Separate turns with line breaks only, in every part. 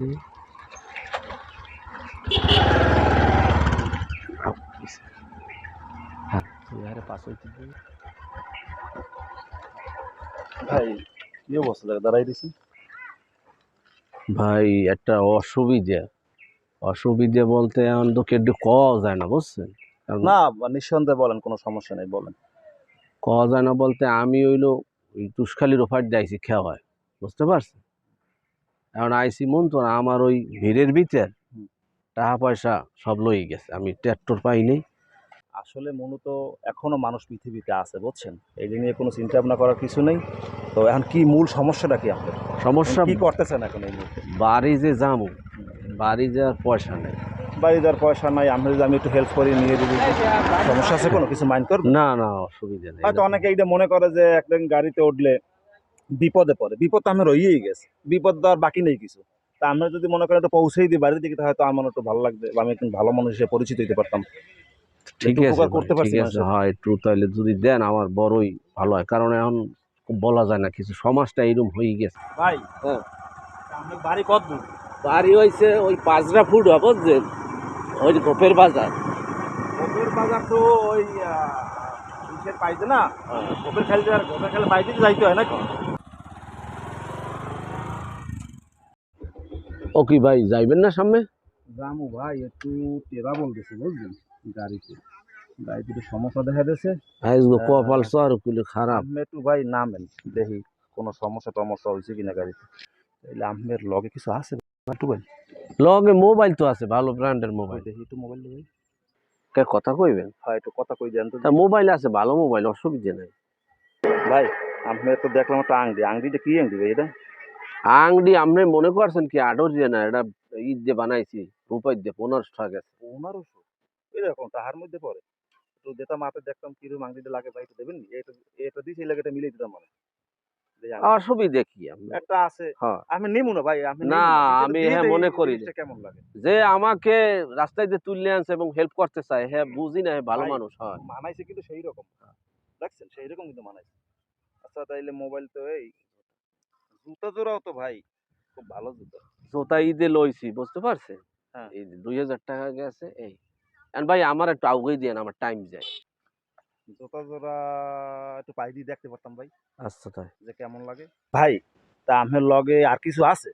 ভাই কি অবস্থা? দাঁড়াই দিছি
ভাই একটা অসুবিধা। অসুবিধা বলতে এখন তো কেটে কওয়া যায় না বুঝছেন?
না নিঃসন্দেহে বলেন কোনো সমস্যা নেই বলেন।
কওয়া যায় না বলতে আমি হইল ওই তুষখালির ওপার যাইছি খেয়া হয় বুঝতে পারছেন? এখন আইসি মন তো না, আমার ওই ভিড়ের ভিতর টাকা পয়সা সব লই গেছে আমি ট্র্যাক্টর পাইনি
আসলে মূলত এখনও মানুষ পৃথিবীতে আছে বুঝছেন? এই নিয়ে কোনো চিন্তা ভাবনা করার কিছু নেই। তো এখন কি মূল সমস্যাটা কি আপনার?
সমস্যা
কি করতেছেন এখন এই মুহূর্তে?
বাড়ি যে যাব বাড়ি যাওয়ার পয়সা নেই।
বাড়ি যাওয়ার পয়সা নাই আমি যদি আমি একটু হেল্প করি নিয়ে দিবি সমস্যা আছে কোনো? কিছু মাইন্ড করবেন?
না না অসুবিধা নেই
হয়তো অনেকে এইটা মনে করে যে একদিন গাড়িতে উঠলে বিপদে পড়ে। বিপদ তো আমার রয়েই গেছে। বিপদ তো আর বাকি নেই কিছু। তা আমরা যদি মনে করেন একটু পৌঁছেই দিই বাড়ির দিকে হয়তো আমার একটু ভালো লাগবে বা আমি একটু ভালো মানুষ হিসেবে পরিচিত হতে পারতাম।
ঠিক আছে
করতে পারছি।
হয় একটু তাহলে যদি দেন আমার বড়ই ভালো হয়। কারণ এখন বলা যায় না কিছু সমাজটা এরকম হয়ে গেছে।
ভাই
হ্যাঁ।
বাড়ি কত দূর?
বাড়ি হয়েছে ওই পাঁচটা ফুট বুঝছেন? ওই গোপের বাজার।
গোপের বাজার তো ওই না? গোপের খেলতে আর গোপের খেলে পাইতে যাইতে হয় নাকি?
ও কি ভাই যাইবেন না সামনে?
রামু ভাই একটু টেরা বলতেছে বুঝলেন? গাড়িতে। গাড়িতে সমস্যা দেখা দিয়েছে।
কপাল সর কুলে খারাপ।
একটু ভাই নামেন দেখি কোনো সমস্যা টমস্যা হয়েছে কিনা গাড়িতে। তাইলে আপনার লগে কিছু আছে? একটু ভাই?
লগে মোবাইল তো আছে ভালো ব্র্যান্ডের মোবাইল।
দেখি একটু মোবাইল ভাই
কে কথা কইবেন?
হ্যাঁ একটু কথা কই দেন তো
তা মোবাইল আছে ভালো মোবাইল অসুবিধা নাই।
ভাই আপনি তো দেখলাম একটা আংটি। আংটিটা কি আংটি ভাই এটা?
আংডি আপনি মনে করছেন কি আটর দিয়ে না এটা ঈদ দিয়ে বানাইছি রূপাই দিয়ে পনেরোশো টাকা গেছে।
পনেরোশো? এরকম তাহার মধ্যে পড়ে। একটু যেতাম হাতে দেখতাম কীরকম আংটিটা লাগে ভাই দেবেন এটা এটা লাগে এটা মিলিয়ে দিতাম মানে যে
অসুবিধা কি?
একটা আছে।
হ্যাঁ।
আমি না ভাই আমি
না, আমি হ্যাঁ মনে করি।
কেমন লাগে?
যে আমাকে রাস্তায় যে তুললে আনছে এবং হেল্প করতে চায় হ্যাঁ বুঝি না হ্যাঁ ভালো মানুষ হয়।
মানাইছে কিন্তু সেই রকম দেখছেন সেই রকম কিন্তু মানাইছে। আচ্ছা তাইলে মোবাইল তো এই জুতা জোড়াও তো ভাই খুব ভালো জুতা।
জোতা ঈদে লইছি বুঝতে পারছে
হ্যাঁ।
এই দুই হাজার টাকা গেছে এই। আর ভাই আমার একটু আউগেই দিয়ে আমার টাইম যায়।
জুতা জোড়া একটু পাই দিয়ে দেখতে পারতাম ভাই।
আচ্ছা তাই।
যে কেমন লাগে। ভাই তা আপনার লগে আর কিছু আছে?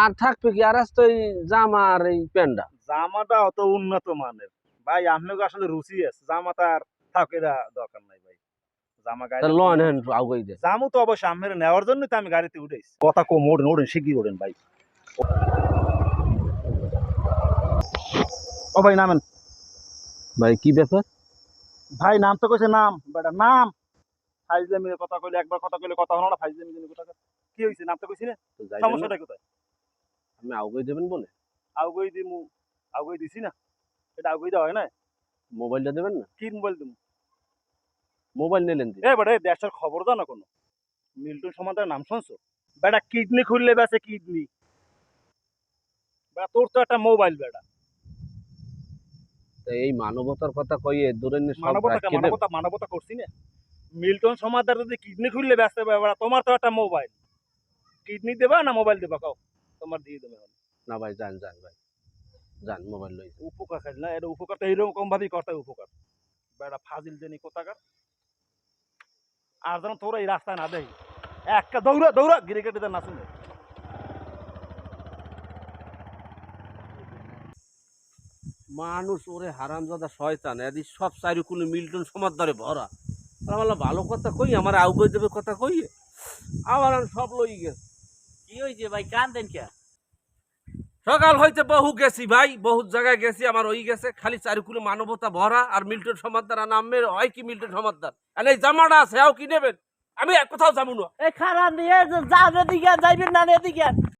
আর থাকবে কি? আর আসতো এই জামা আর এই প্যান্ডা
জামাটা অত উন্নত মানের। ভাই আপনাকে আসলে রুচি আছে। জামাটা আর থাকে দরকার নাই ভাই। জামা গায়ে
লন হ্যান্ড আউগেই দেয়?
জামু তো অবশ্যই আমের নেওয়ার জন্য তো আমি গাড়িতে উঠেছি। কথা কম ওড়েন ওড়েন শিগগির ওড়েন ভাই? ও ভাই নামেন।
ভাই কি ব্যাপার?
ভাই নাম তো কইছে নাম। বেটা নাম। কথা কইলে একবার কথা কইলে কথা হলো না। কি হইছে নাম তো কইছি না? সমস্যাটা কোথায়?
আউগেই দেবেন বলে?
দিমু দিছি না? এটা দেওয়া হয় না?
মোবাইলটা দেবেন না?
কি মোবাইল দিমু?
মোবাইল নিলেন
এ বেটা দেশের খবর দাও না কোনো। মিল্টন সমাদার নাম শুনছো? বেটা কিডনি খুললে বেসে কিডনি। বেটা তোর তো একটা মোবাইল বেটা।
এই মানবতার কথা কইয়ে দূরে
মানবতা মানবতা মানবতা করছি না। মিল্টন সমাদার যদি কিডনি খুললে ব্যস্ত বেটা তোমার তো একটা মোবাইল। কিডনি দেবা না মোবাইল দেবা? কাও তোমার দিয়ে দেবে
না ভাই যান যান ভাই। যান মোবাইল লই
উপকার খাই না এটা উপকার তো এইরকম ভাবেই করতে উপকার। বেটা ফাজিল জানি কোথাকার? আর যেন তোরা এই রাস্তায় না দেয় একটা দৌড়া দৌড়া গিরে কেটে না শুনে
মানুষ ওরে হারামজাদা শয়তান এদি সব চারিকুলে মিল্টন সমাদারে ভরা। বললাম ভালো কথা কই আমার আউগই দেবে কথা কই? আবার সব লই গেছে।
কি হয়েছে ভাই কান্দেন কে?
সকাল হইতে বহু গেছি ভাই, বহুত জায়গায় গেছি, আমার ওই গেছে, খালি চারিকুলে মানবতা, ভরা আর মিল্টন সমাদার আর নামের হয় কি মিল্টন সমাদার আর এই জামাটা আছে কি নেবেন? আমি কোথাও যাব না।
এ খারাপ এদিকে, যাইবেন না এদিকে।